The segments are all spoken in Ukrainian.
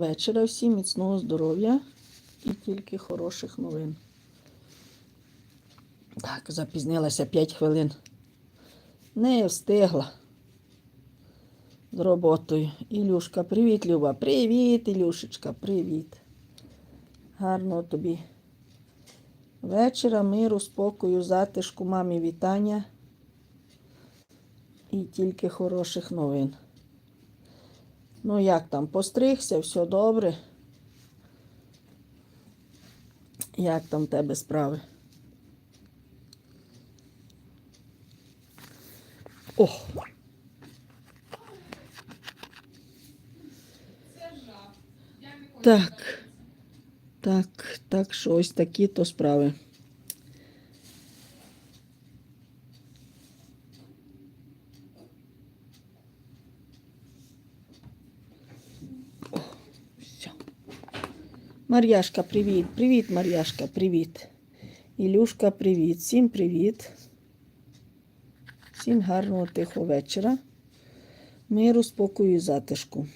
вечора. Всім міцного здоров'я і тільки хороших новин. Так, запізнилася 5 хвилин. Не встигла з роботою. Ілюшка, привіт, Люба. Привіт, Ілюшечка, привіт. Гарного тобі вечора, миру, спокою, затишку, мамі вітання. І тільки хороших новин. Ну, як там, постригся, все добре. Як там тебе справи? О! Так. Так, так, що ось такі то справи. Мар'яшка, привіт. Привіт, Мар'яшка, привіт. Ілюшка, привіт. Всім привіт. Всім гарного тихого вечора. Миру, спокою і затишку.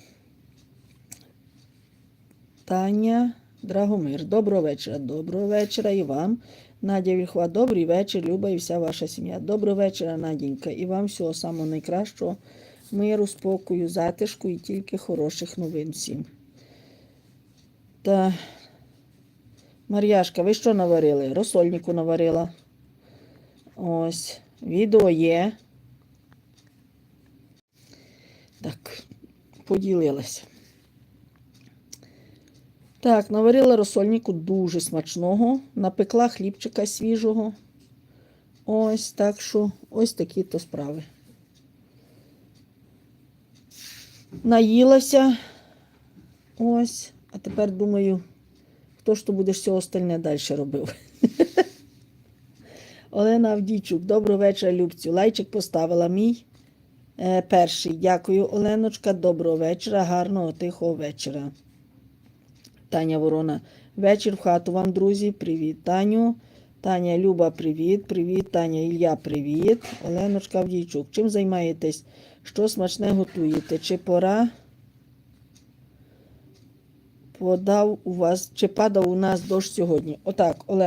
Таня Драгомир. Доброго вечора. Доброго вечора і вам. Надя Вільхова, добрий вечір, Люба і вся ваша сім'я. Доброго вечора, Надінька. І вам всього самого найкращого. Миру, спокою, затишку і тільки хороших новин всім. Та Мар'яшка, ви що наварили? Розсольнику наварила. Ось, відео є. Так, поділилася. Так, наварила розсольнику дуже смачного. Напекла хлібчика свіжого. Ось так що, ось такі то справи. Наїлася. Ось. Тепер думаю, хто ж то буде все остальне далі робив. Олена Авдійчук, доброго вечора, Любцю. Лайчик поставила мій е, перший. Дякую, Оленочка. Доброго вечора, гарного тихого вечора. Таня Ворона. Вечір в хату вам, друзі. Привіт, Таню. Таня Люба, привіт. Привіт, Таня Ілля, привіт. Оленочка Авдійчук. Чим займаєтесь? Що смачне готуєте? Чи пора? Подав у вас, чи падав у нас дощ сьогодні? Отак, Олена.